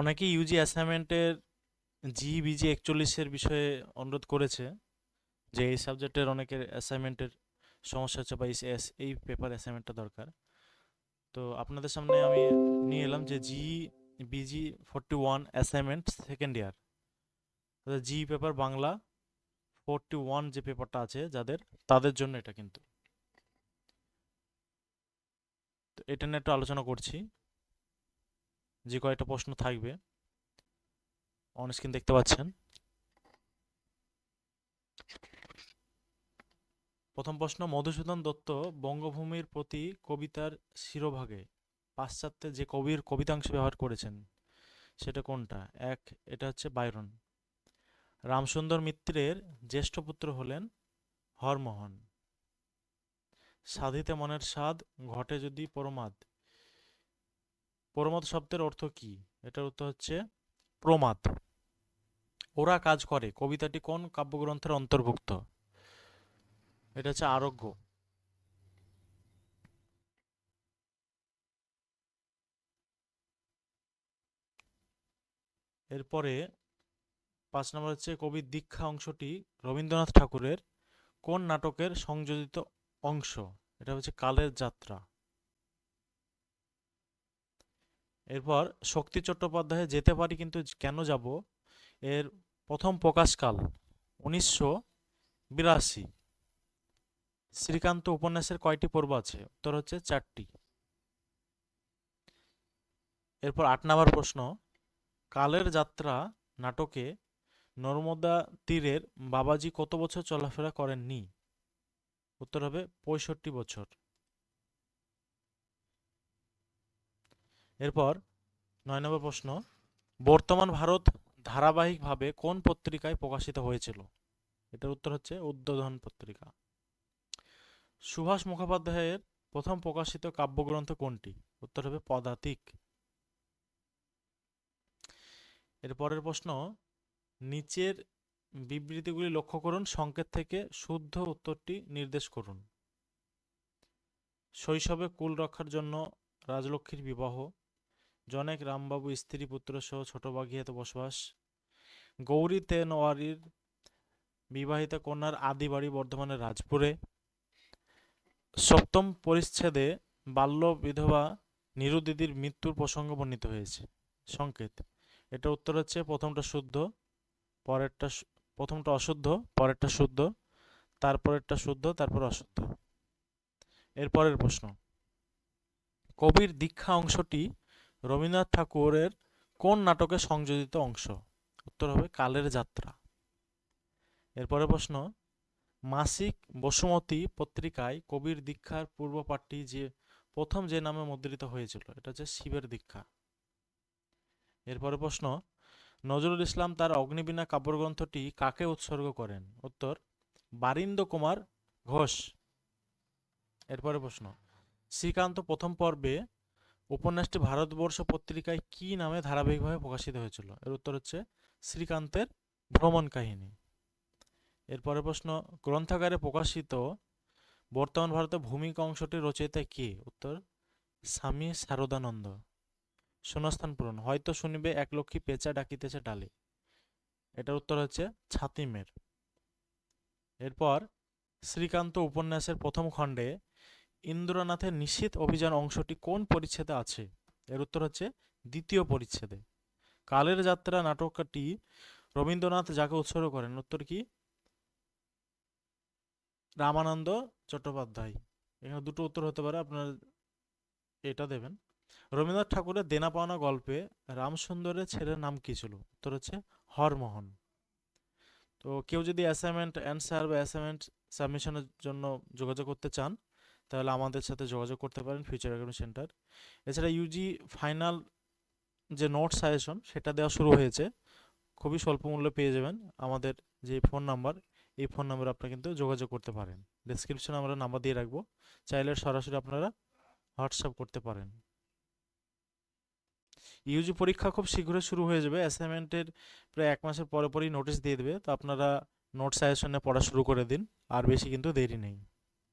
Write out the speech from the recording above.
অনেকেই ইউজি অ্যাসাইনমেন্টের জি বিজি একচল্লিশের বিষয়ে অনুরোধ করেছে যে এই সাবজেক্টের অনেকের অ্যাসাইনমেন্টের সমস্যা হচ্ছে বা এই পেপার অ্যাসাইনমেন্টটা দরকার। তো আপনাদের সামনে আমি নিয়ে এলাম যে G BG forty one assignment second year G paper Bangla forty one যে পেপারটা আছে যাদের, তাদের জন্য এটা কিন্তু। এটা নিয়ে একটু আলোচনা করছি। যে কয়েকটা প্রশ্ন থাকবে অন স্ক্রিন দেখতে পাচ্ছেন। প্রথম প্রশ্ন, মধুসূদন দত্ত বঙ্গভূমির প্রতি কবিতার শিরোভাগে পাশ্চাত্যে যে কবির কবিতাংশ ব্যবহার করেছেন, সেটা কোনটা? এক, এটা হচ্ছে বাইরন। রামসুন্দর মিত্রের জ্যেষ্ঠ পুত্র হলেন হরমোহন। সাধিতে মনের স্বাদ, ঘটে যদি প্রমাদ। প্রমাদ শব্দের অর্থ কি? এটার উত্তর হচ্ছে প্রমাদ। ওরা কাজ করে। কবিতাটি কোন কাব্যগ্রন্থের অন্তর্ভুক্ত? এটা হচ্ছে আরোগ্য। এরপরে পাঁচ নম্বর হচ্ছে কবির দীক্ষা অংশটি রবীন্দ্রনাথ ঠাকুরের কোন নাটকের সংযোজিত অংশ? এটা হচ্ছে কালের যাত্রা। এরপর শক্তি চট্টোপাধ্যায় যেতে পারি কিন্তু কেন যাব? এর প্রথম প্রকাশকাল উনিশশো বিরাশি। শ্রীকান্ত উপন্যাসের কয়টি পর্ব আছে? উত্তর হচ্ছে চারটি। এরপর আট নম্বর প্রশ্ন, কালের যাত্রা নাটকে নর্মদা তীরের বাবাজি কত বছর চলাফেরা করেননি? উত্তর হবে পঁয়ষট্টি বছর। এরপর নয় নম্বর প্রশ্ন, বর্তমান ভারত ধারাবাহিকভাবে কোন পত্রিকায় প্রকাশিত হয়েছিল? এটার উত্তর হচ্ছে উদ্বোধন পত্রিকা। সুভাষ মুখোপাধ্যায়ের প্রথম প্রকাশিত কাব্যগ্রন্থ কোনটি? উত্তর হবে পদাতিক। এর পরের প্রশ্ন, নিচের বিবৃতিগুলি লক্ষ্য করুন, সংকেত থেকে শুদ্ধ উত্তরটি নির্দেশ করুন। শৈশবে কুল রক্ষার জন্য রাজলক্ষ্মীর বিবাহ জনেক রামবাবু, স্ত্রী, পুত্র সহ ছোট বাগিয়াতে বসবাস। গৌরী তেনওয়ারির বিবাহিতা কন্যার আদি বাড়ি বর্ধমানের রাজপুরে। সপ্তম পরিচ্ছেদে বাল্য বিধবা নিরুদিদির মৃত্যুর প্রসঙ্গ বর্ণিত হয়েছে। সংকেত, এটা উত্তর হচ্ছে প্রথমটা শুদ্ধ, পরেরটা প্রথমটা অশুদ্ধ, পরেরটা শুদ্ধ, তারপরেরটা শুদ্ধ, তারপর অশুদ্ধ। এরপরের প্রশ্ন, কবির দীক্ষা অংশটি রবীন্দ্রনাথ ঠাকুরের কোন নাটকে সংযোজিত অংশ? উত্তর হবে কালের যাত্রা। এরপরের প্রশ্ন, মাসিক বসুমতী পত্রিকায় কবির দীক্ষার পূর্ব পাঠটি যে প্রথম যে নামে মুদ্রিত হয়েছিল, এটা হচ্ছে শিবের দীক্ষা। এরপরে প্রশ্ন, নজরুল ইসলাম তার অগ্নিবীণা কাব্যগ্রন্থটি কাকে উৎসর্গ করেন? উত্তর, বারিন্দ কুমার ঘোষ। এরপরে প্রশ্ন, শ্রীকান্ত প্রথম পর্বে উপন্যাসটি ভারতবর্ষ পত্রিকায় কি নামে ধারাবাহিকভাবে প্রকাশিত হয়েছিল? এর উত্তর হচ্ছে শ্রীকান্তের ভ্রমণ কাহিনী। এরপরে প্রশ্ন, গ্রন্থাগারে প্রকাশিত বর্তমান ভারতের ভূমিকা অংশটির রচয়িতা কে? উত্তর, স্বামী শারদানন্দ। শূন্যস্থান পূরণ। হয়তো শুনিবে এক লক্ষ্মী পেঁচা ডাকিতেছে ডালে। এটার উত্তর হচ্ছে ছাতিমের। এরপর শ্রীকান্ত উপন্যাসের প্রথম খণ্ডে ইন্দ্রনাথের নিশীথ অভিযান অংশটি কোন পরিচ্ছেদে আছে? এর উত্তর হচ্ছে দ্বিতীয় পরিচ্ছেদে। কালের যাত্রা নাটকটি রবীন্দ্রনাথ যাকে উৎসর্গ করেন উত্তর কি? রামানন্দ চট্টোপাধ্যায়। এখানে দুটো উত্তর হতে পারে, আপনার এটা দেবেন। রবীন্দ্রনাথ ঠাকুরের দেনা পাওনা গল্পে রামসুন্দরের ছেলের নাম কি ছিল? উত্তর হচ্ছে হরমোহন। তো কেউ যদি অ্যাসাইনমেন্ট অ্যান্সার বা অ্যাসাইনমেন্ট সাবমিশনের জন্য যোগাযোগ করতে চান তাহলে আমাদের সাথে যোগাযোগ করতে পারেন ফিউচার একাডেমি সেন্টার এছাড়া ইউজি ফাইনাল যে নোট সাজেশন সেটা দেওয়া শুরু হয়েছে। খুবই স্বল্প মূল্যে পেয়ে যাবেন। আমাদের যে ফোন নাম্বার এই ফোন নাম্বারে আপনারা কিন্তু যোগাযোগ করতে পারেন। ডিসক্রিপশনে আমরা নাম্বার দিয়ে রাখব। চাইলে সরাসরি আপনারা হোয়াটসঅ্যাপ করতে পারেন। ইউজি পরীক্ষা খুব শীঘ্রই শুরু হয়ে যাবে। অ্যাসাইনমেন্টের প্রায় এক মাসের পরে পরেই নোটিশ দিয়ে দেবে। তো আপনারা নোট সাজেশনে পড়া শুরু করে দিন। আর বেশি কিন্তু দেরি নেই।